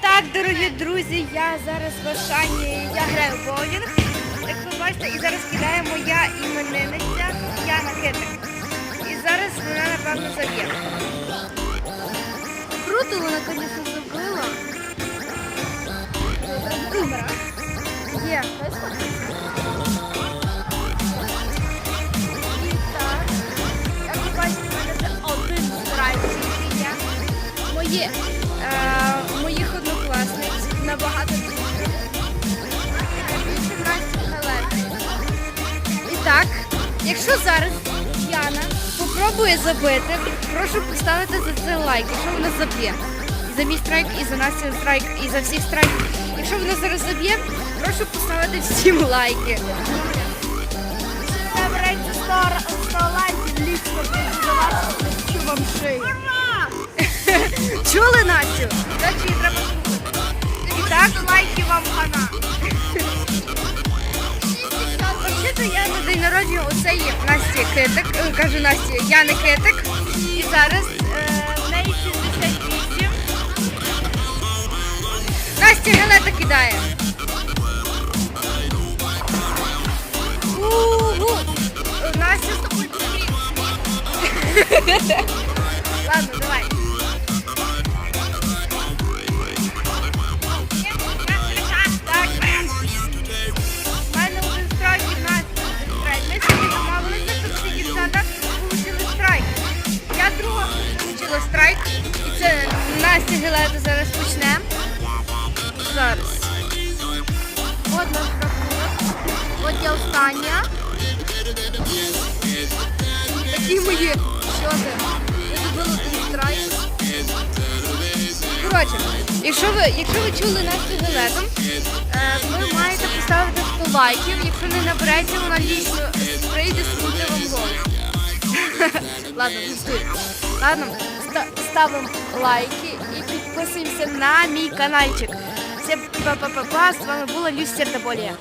Так, дорогі друзі, я зараз в Ашані, я граю в. Як ви бачите, і зараз кидає моя іменинниця Яна Китик. І зараз вона, напевно, заб'є. Круто вона, звісно, забила. Є. І так, як ви бачите, це один страйк тільки якщо зараз Яна попробує забити, прошу поставити за це лайк, якщо вона заб'є. І за мій страйк, і за Настю страйк, і за всіх страйк. Якщо вона зараз заб'є, прошу поставити всім лайки. Набирається 100, 100 лайків, лічно до вас, що вам шию. Чули Настю? Значить, її треба слухати. І так, лайки вам хана. Взагалі-то я день народження у цієї Насті Китик, е, кажу Насті, Яни Китик. І зараз е, неї 68. Настя Галета кидає. У-гу. Настя з тобою. Ладно, давай. Страйк. І це Настя Гелета зараз почне. Зараз. От наш рахунок. От я остання. Такі мої. Що страйк. Коротше, якщо ви, якщо ви чули Настю Гелетом, е, ви маєте поставити 100 лайків. Якщо не набереться, вона лічно прийде з крутивим голосом. Ладно, жди. Ладно, ста- ставимо лайки і підписуємося на мій каналчик. Всім па-па-па-па, з вами була Люся Сердоболія.